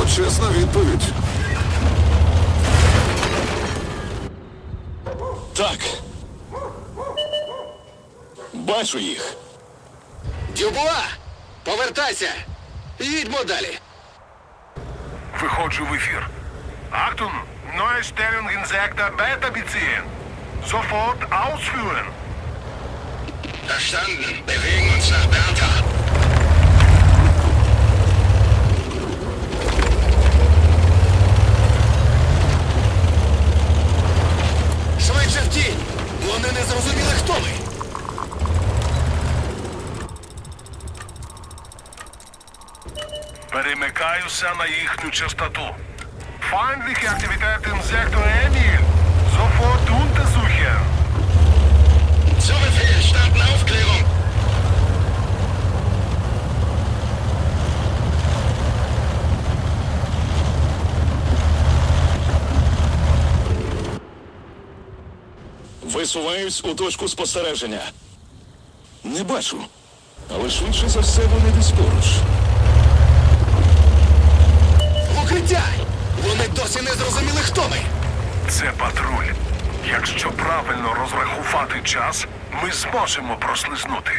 На диво відповідь. Так. Бачу їх. Дюбуа! Повертайся! Їдьмо далі. Виходжу в ефір. Achtung, neue Stellung in Sektor Beta beziehen. Sofort ausführen. Verstanden. Bewegen uns nach Bertha. Швидше в тінь! Вони не зрозуміли, хто ми. Перемикаюся на їхню частоту. Feindliche Aktivität im Sektor Emil. Sofort untersuchen. Zu Befehl, starten Aufklärung. Висуваюсь у точку спостереження. Не бачу. Але швидше за все вони десь поруч. Укриття! Вони досі не зрозуміли, хто ми. Це патруль. Якщо правильно розрахувати час, ми зможемо прослизнути.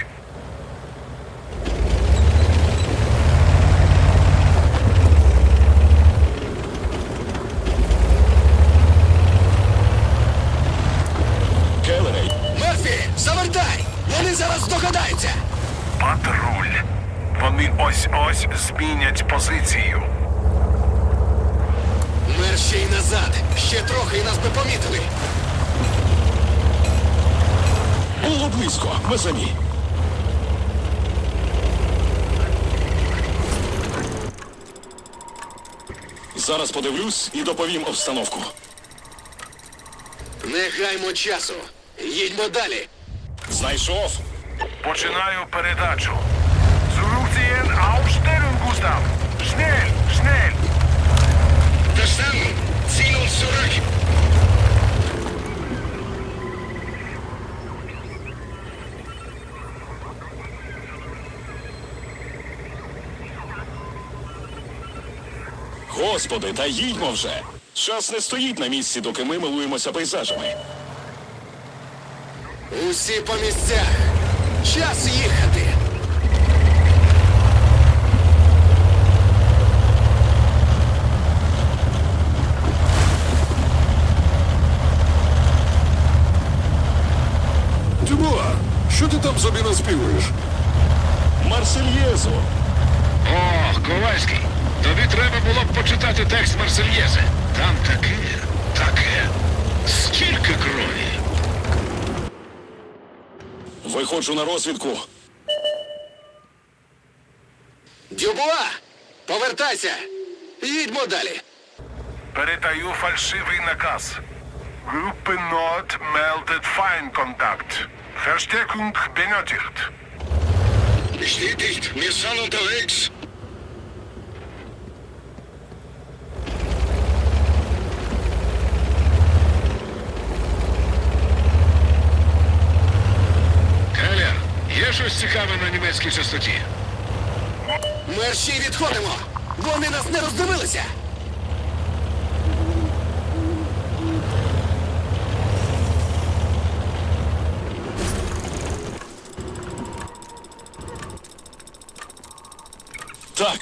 Зараз подивлюсь і доповім обстановку. Не гаймо часу! Їдьмо далі! Знайшов. Починаю передачу. Zurückziehen, Aufstellung, Gustav. Schnell. Verstanden! Ziehen uns zurück! Господи, та їдьмо вже. Час не стоїть на місці, доки ми милуємося пейзажами. Усі по місцях! Час їхати! Дюбуа, що ти там собі наспівуєш? Марсельєзу. О, Ковальський, тобі треба було б почитати текст Марсельєзи. Там таке, таке. Стільки крові. Виходжу на розвідку. Дюбуа! Повертайся! Їдьмо далі! Передаю фальшивий наказ. Группе Nord meldet Feindkontakt. Verstärkung benötigt. Bestätigt, sind unterwegs! Келлер, щось цікаве на німецькій частоті? Мерщій відходимо! Вони нас не роздивилися! Так,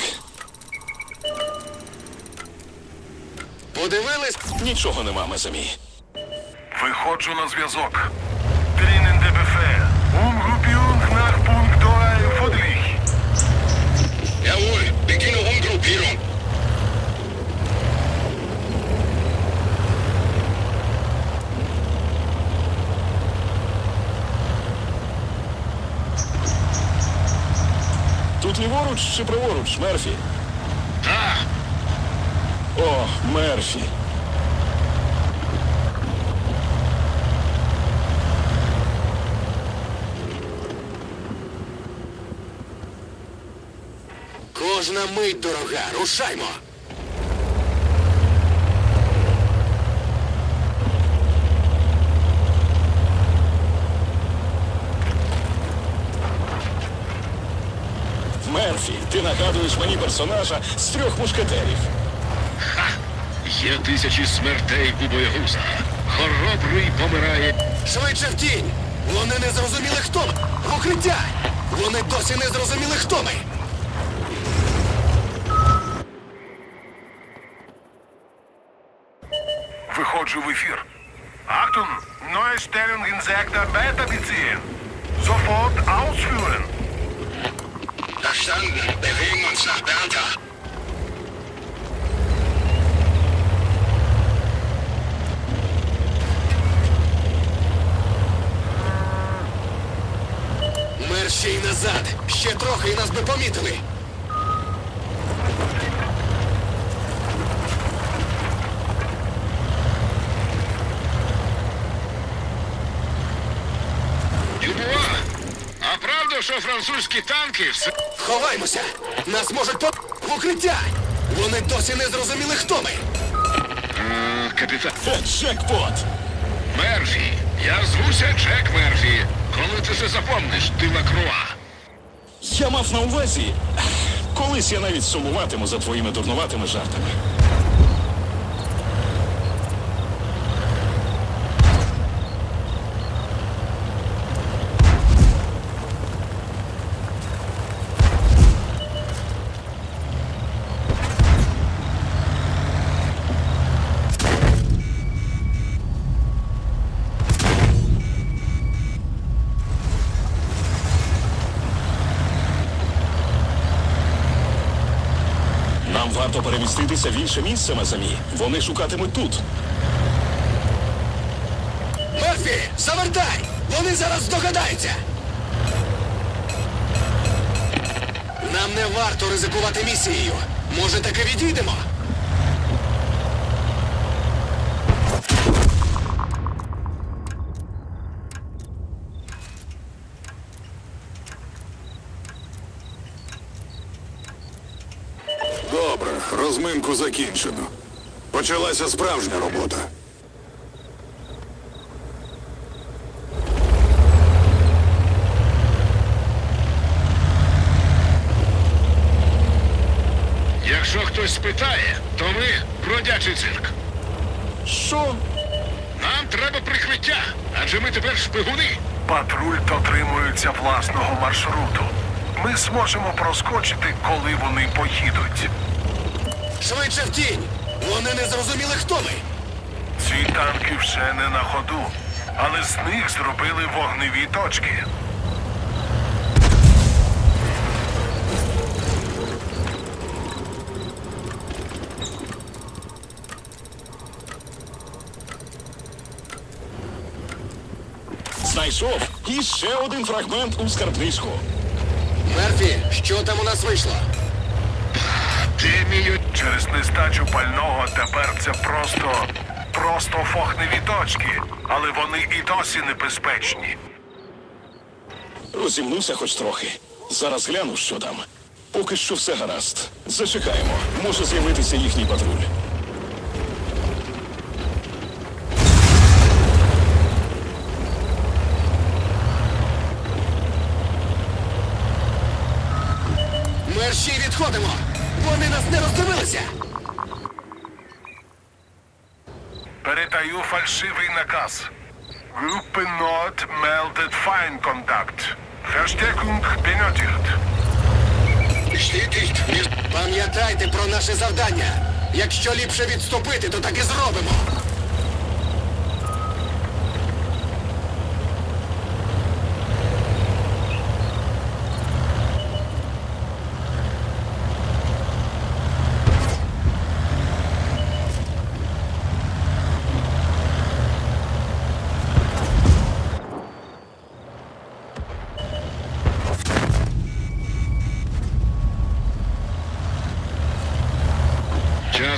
Подивились? нічого нема, ми самі. Виходжу на зв'язок. Ліворуч чи праворуч, Мерфі? Так, О, Мерфі. Кожна мить дорога, рушаймо! Мерфі, ти нагадуєш мені персонажа з трьох мушкетерів. Є тисячі смертей у боягуза. Хоробрий помирає. Швидше в тінь! Вони не зрозуміли, хто ми! Укриття! Вони досі не зрозуміли, хто ми! Виходжу в ефір. Achtung, neue Stellung in Sektor Beta beziehen. Sofort ausführen. Verstanden. Bewegen uns nach Bertha. Мер ще й назад. Ще трохи і нас би помітили. Що французькі танки все. Ховаймося! Нас можуть по... в укриття! Вони досі не зрозуміли, хто ми! А, капітан. Е, Джекпот! Мерфі. Я звуся Джек Мерфі. Коли ти це запомниш, ти Лакруа. Я мав на увазі. Колись я навіть сумуватиму за твоїми дурнуватими жартами. Нам варто переміститися в інше місце, Мазамі. Вони шукатимуть тут. Мерфі, завертай! Вони зараз здогадаються! Нам не варто ризикувати місією. Може, таки відійдемо? Розминку закінчено. Почалася справжня робота. Якщо хтось спитає, то ми бродячий цирк. Що? Нам треба прикриття, адже ми тепер шпигуни. Патруль дотримується власного маршруту. Ми зможемо проскочити, коли вони поїдуть. Швидше в тінь! Вони не зрозуміли, хто ми! Ці танки вже не на ходу, але з них зробили вогневі точки. Знайшов і ще один фрагмент у скарбничку. Мерфі, що там у нас вийшло? Де мій Через нестачу пального тепер це просто. просто фохневі точки, але вони і досі небезпечні. Розімнуся хоч трохи. Зараз гляну, що там. Поки що все гаразд. Зачекаємо. Може з'явитися їхній патруль. Мерші відходимо! Вони нас не роздивилися! Передаю фальшивий наказ. Групи Nord meldet Feindkontakt. Verstärkung benötigt. Пам'ятайте про наше завдання. Якщо ліпше відступити, то так і зробимо.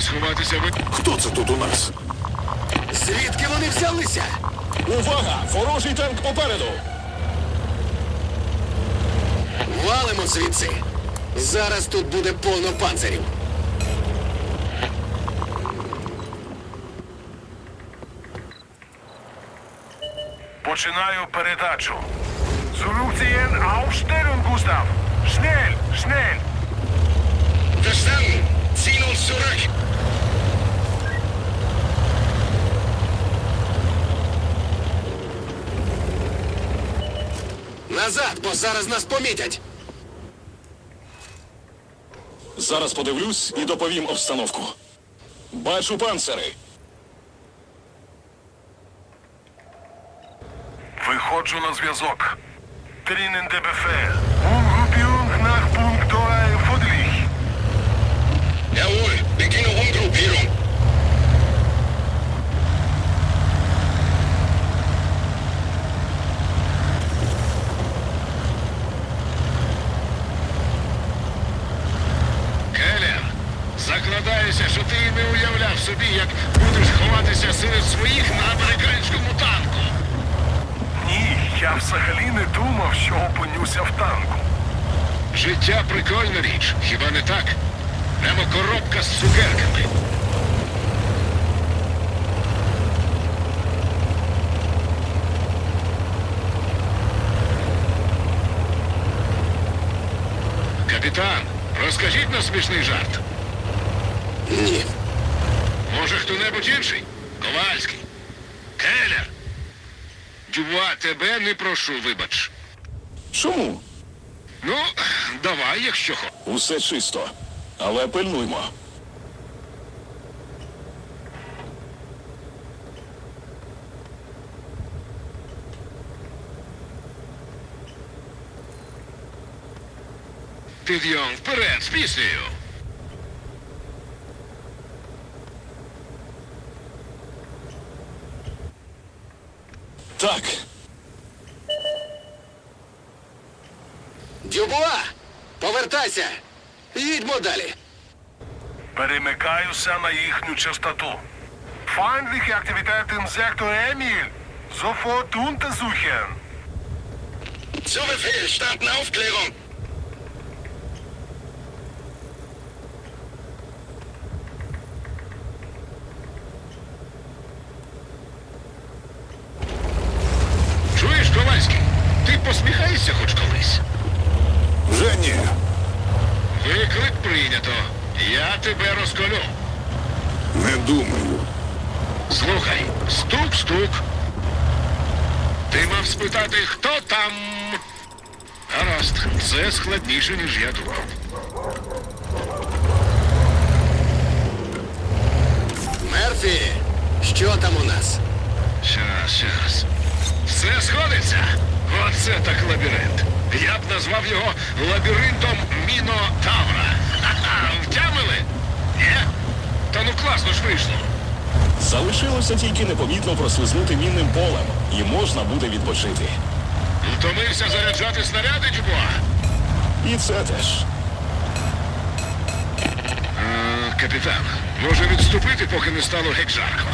Час ховатися ви. Хто це тут у нас? Звідки вони взялися? Увага! Ворожий танк попереду! Валимо звідси. Зараз тут буде повно панцирів. Починаю передачу. Zurückziehen, Aufstellung, Gustav. Schnell, schnell. Verstanden. Ziehen uns zurück. Назад, бо зараз нас помітять. Зараз подивлюсь і доповім обстановку. Бачу панцири. Виходжу на зв'язок. Трінен ДБФ. Не уявляв собі, як будеш ховатися серед своїх на американському танку. Ні, я взагалі не думав, що опинюся в танку. Життя прикольна річ, хіба не так? Прямо коробка з цукерками. Капітан, розкажіть нам смішний жарт. Ні. Може, хто-небудь інший? Ковальський. Келлер. Дюбуа, тебе не прошу, вибач. Чому? Ну, давай, якщо хочеш. Усе чисто. Але пильнуймо. Підйом вперед з піснею. Так, Дюбуа! Повертайся! Їдьмо далі. Перемикаюся на їхню частоту. Feindliche Aktivität im Sektor Emil. Sofort untersuchen. Zu Befehl, starten Aufklärung. Чуєш, Ковальський? Ти посміхаєшся хоч колись? Вже ні. Виклик прийнято. Я тебе розколю. Не думаю. Слухай, стук-стук. Ти мав спитати, хто там? Гаразд, це складніше, ніж я думав. Мерфі, що там у нас? Щас, щас. Все сходиться. Оце так лабіринт. Я б назвав його лабіринтом Мінотавра. Ха-ха, втямили? Ні? Та ну класно ж вийшло. залишилося тільки непомітно прослизнути мінним полем, і можна буде відпочити. Втомився заряджати снаряди, Дюбуа? І це теж. А, капітан, може відступити, поки не стало геть жарко.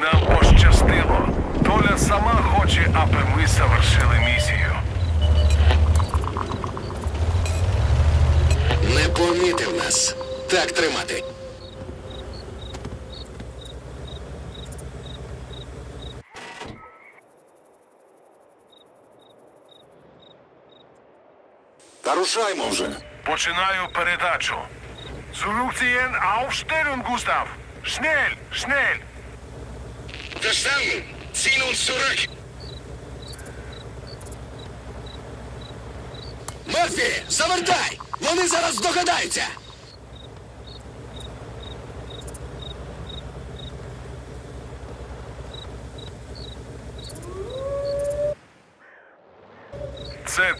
Нам пощастило. Доля сама хоче, аби ми завершили місію. Не помітив нас. Так тримати. Та рушаймо вже. Починаю передачу. Zurückziehen, Aufstellung, Gustav. Schnell, schnell. Verstanden. Ziehen uns zurück. Мерфі, завертай! Вони зараз здогадаються!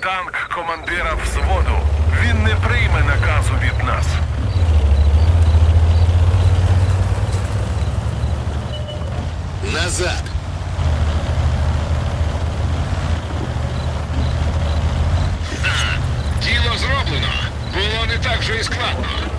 танк командира взводу. Він не прийме наказу від нас. Назад. Діло зроблено. Було не так же і складно.